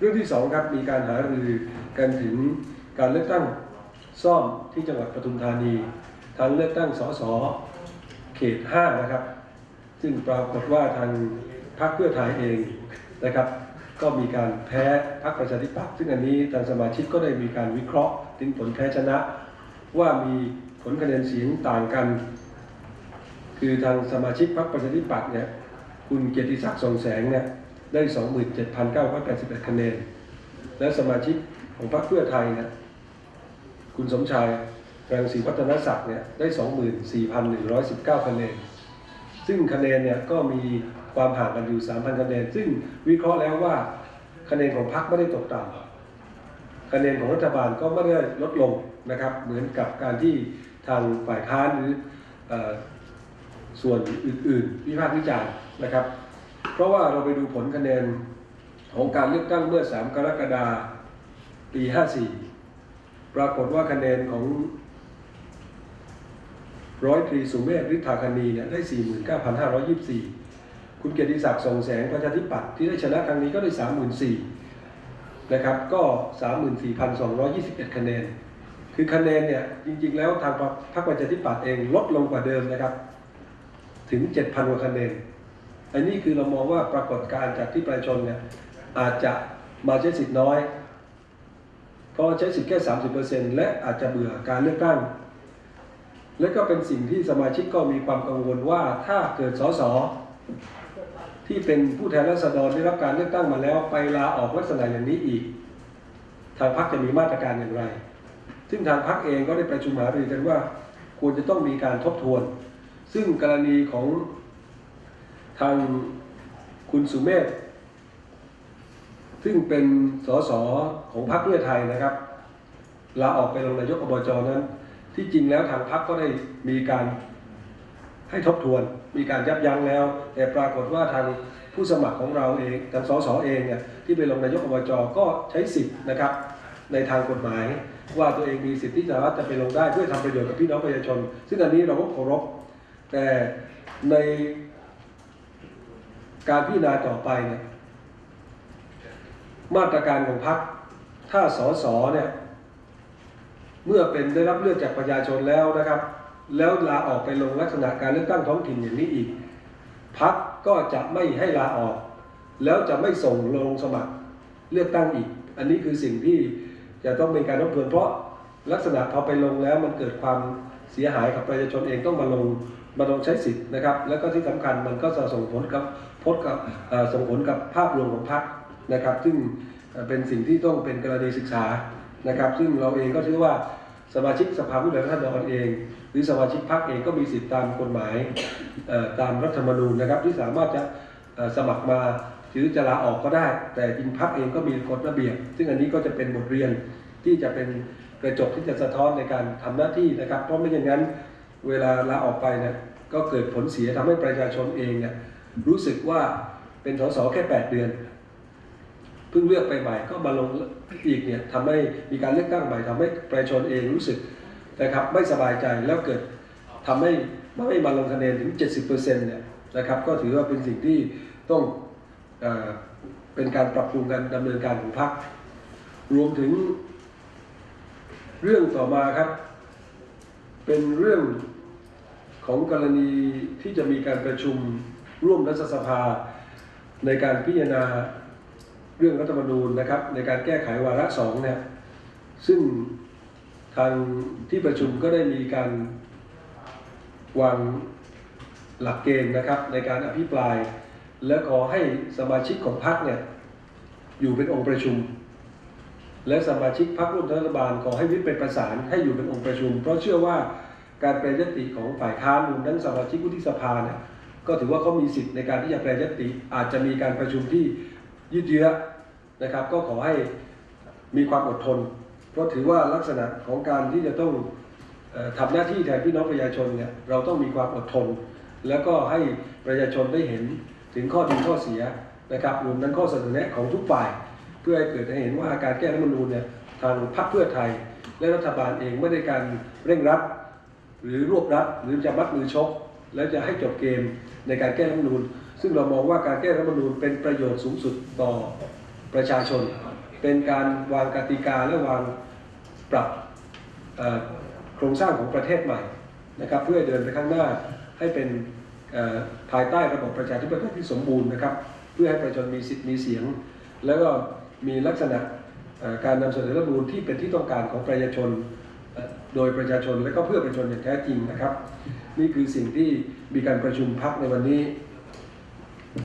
เรื่องที่สองครับมีการหารือกันถึงการเลือกตั้งซ่อมที่จังหวัดปทุมธานีทางเลือกตั้งสสเขต 5 นะครับ ซึ่งปรากฏว่าทางพรรคเพื่อไทยเองนะครับ ก็มีการแพ้พรรคประชาธิปัตย์ซึ่งอันนี้ทางสมาชิกก็ได้มีการวิเคราะห์ ถึงผลแพ้ชนะ ว่ามีผลคะแนนเสียงต่างกัน คือทางสมาชิกพรรคประชาธิปัตย์เนี่ยคุณเกียรติศักดิ์ทรงแสงเนี่ย ได้ 27,981 คะแนน และสมาชิกของพรรคเพื่อไทยเนี่ยคุณสมชายรังสีพัฒนศักดิ์เนี่ยได้ 24,119 คะแนน ซึ่งคะแนนเนี่ยก็มีความห่างกันอยู่ 3,000 คะแนน ซึ่งวิเคราะห์แล้วว่าคะแนนของพรรคไม่ได้ตกต่ำคะแนนของรัฐบาลก็ไม่ได้ลดลงนะครับ เหมือนกับการที่ทางฝ่ายค้านหรือออส่วนอื่นๆวิพากษ์วิจารณ์นะครับ ราะว่าเราไปดูผลคะแนนของการเลือกตั้งเมื่อ 3 กรกฎาคมปี 54 ปรากฏว่าคะแนนของร้อยตรีสุเมธฤทธาคณีเนี่ยได้ 49,524 คุณเกียรติศักดิ์ส่งแสงประชาธิปัตย์ที่ได้ชนะครั้งนี้ก็ได้ 34,000นะครับ ก็ 34,221 คะแนน คือคะแนนเนี่ยจริงๆ แล้วทางพรรคประชาธิปัตย์เองลดลงกว่าเดิมนะครับ ถึง 7,000กว่าคะแนน อันนี้คือเรามองว่าปรากฏการณ์จากที่ประชาชนเนี่ยอาจจะมาใช้สิทธิ์น้อยเพราะใช้สิทธิ์แค่ 30%และอาจจะเบื่อการเลือกตั้ง และก็เป็นสิ่งที่สมาชิกก็มีความกังวลว่าถ้าเกิดสสที่เป็นผู้แทนราษฎรได้รับการเลือกตั้งมาแล้วไปลาออกลักษณะอย่างนี้อีก ทางพรรคจะมีมาตรการอย่างไร ซึ่งทางพรรคเองก็ได้ประชุมหารือกันว่า ควรจะต้องมีการทบทวน ซึ่งกรณีของ ทางคุณสุเมธซึ่งเป็นสสของพรรคเพื่อไทยนะครับลาออกไปลงนายกอบจนั้น ที่จริงแล้วทางพรรคก็ได้มีการให้ทบทวน มีการยับยั้งแล้ว แต่ปรากฏว่าทางผู้สมัครของเราเองทางสสเองเนี่ยที่ไปลงนายกอบจก็ใช้สิทธิ์นะครับ ในทางกฎหมาย ว่าตัวเองมีสิทธิ์ที่จะรับจะไปลงได้เพื่อทำประโยชน์กับพี่น้องประชาชน ซึ่งอันนี้เราก็เคารพแต่ใน การพิจารณาต่อไปเนี่ยมาตรการของพรรคถ้าสสเนี่ยเมื่อเป็นได้รับเลือกจากประชาชนแล้วนะครับ แล้วลาออกไปลงลักษณะการเลือกตั้งท้องถิ่นอย่างนี้อีกพักก็จะไม่ให้ลาออก แล้วจะไม่ส่งลงสมัครเลือกตั้งอีก อันนี้คือสิ่งที่จะต้องเป็นการทบทวนเพราะลักษณะพอไปลงแล้วมันเกิดความ เสียหายกับประชาชนเองต้องมาลงมาลงใช้สิทธิ์นะครับ แล้วก็ที่สำคัญมันก็จะส่งผลกับพจน์กับส่งผลกับภาพรวมของพรรคนะครับ ซึ่งเป็นสิ่งที่ต้องเป็นกรณีศึกษานะครับ ซึ่งเราเองก็ถือว่าสมาชิกสภาผู้แทนราษฎรเอง หรือสมาชิกพรรคเองก็มีสิทธิตามกฎหมายตามรัฐธรรมนูญนะครับ ที่สามารถจะสมัครมาหรือจะลาออกก็ได้ แต่จริงพรรคเองก็มีกฎระเบียบ ซึ่งอันนี้ก็จะเป็นบทเรียนที่จะเป็น กระจกที่จะสะท้อนในการทำหน้าที่นะครับ เพราะไม่อย่างนั้นเวลาลาออกไปเนี่ยก็เกิดผลเสียทำให้ประชาชนเองเนี่ยรู้สึกว่าเป็นสสแค่ 8 เดือนเพิ่งเลือกไปใหม่ก็มาลงอีกเนี่ยทำให้มีการเลือกตั้งใหม่ทำให้ประชาชนเองรู้สึกนะครับไม่สบายใจแล้วเกิดทำให้ไม่มาลงคะแนนถึง 70%เนี่ยนะครับก็ถือว่าเป็นสิ่งที่ต้องเอเป็นการปรับปรุงการดำเนินการของพรรครวมถึง เรื่องต่อมาครับ เป็นเรื่องของกรณีที่จะมีการประชุมร่วมรัฐสภา ในการพิจารณาเรื่องรัฐธรรมนูญนะครับ ในการแก้ไขวาระสองเนี่ยซึ่งทางที่ประชุมก็ได้มีการวางหลักเกณฑ์นะครับ ในการอภิปราย และขอให้สมาชิกของพรรคเนี่ยอยู่เป็นองค์ประชุม และสมาชิกพรรคร่วมรัฐบาลขอให้วิปเป็นประสานให้อยู่เป็นองค์ประชุม เพราะเชื่อว่าการแปรยติของฝ่ายค้านรวมทั้งสมาชิกวุฒิสภาเนี่ยก็ถือว่าเขามีสิทธิ์ในการที่จะแปรยติอาจจะมีการประชุมที่ยืดเยื้อนะครับ ก็ขอให้มีความอดทน เพราะถือว่าลักษณะของการที่จะต้องออทำหน้าที่แทนพี่น้องประชาชนเนี่ยเราต้องมีความอดทน แล้วก็ให้ประชาชนได้เห็นถึงข้อดีข้อเสียนะครับรวมทั้งข้อเสนอแนะของทุกฝ่าย เพื่อให้เกิดให้เห็นว่าการแก้รัฐมนูญเนี่ยทางพรรคเพื่อไทย และรัฐบาลเองไม่ได้การเร่งรัด หรือรวบรัดหรือจะมัดมือชก แล้วจะให้จบเกมในการแก้รัฐมนูญ ซึ่งเรามองว่าการแก้รัฐมนูญเป็นประโยชน์สูงสุดต่อประชาชน เป็นการวางกติกาและวางปรับโครงสร้างของประเทศใหม่นะครับเพื่อเดินไปข้างหน้าให้เป็นภายใต้ระบบประชาธิปไตยที่สมบูรณ์นะครับ เพื่อให้ประชาชนมีสิทธิ์มีเสียง แล้วก็ มีลักษณะการนำเสนอรัฐมนูลที่เป็นที่ต้องการของประชาชน โดยประชาชนและก็เพื่อประชาชนอย่างแท้จริงนะครับ นี่คือสิ่งที่มีการประชุมพักในวันนี้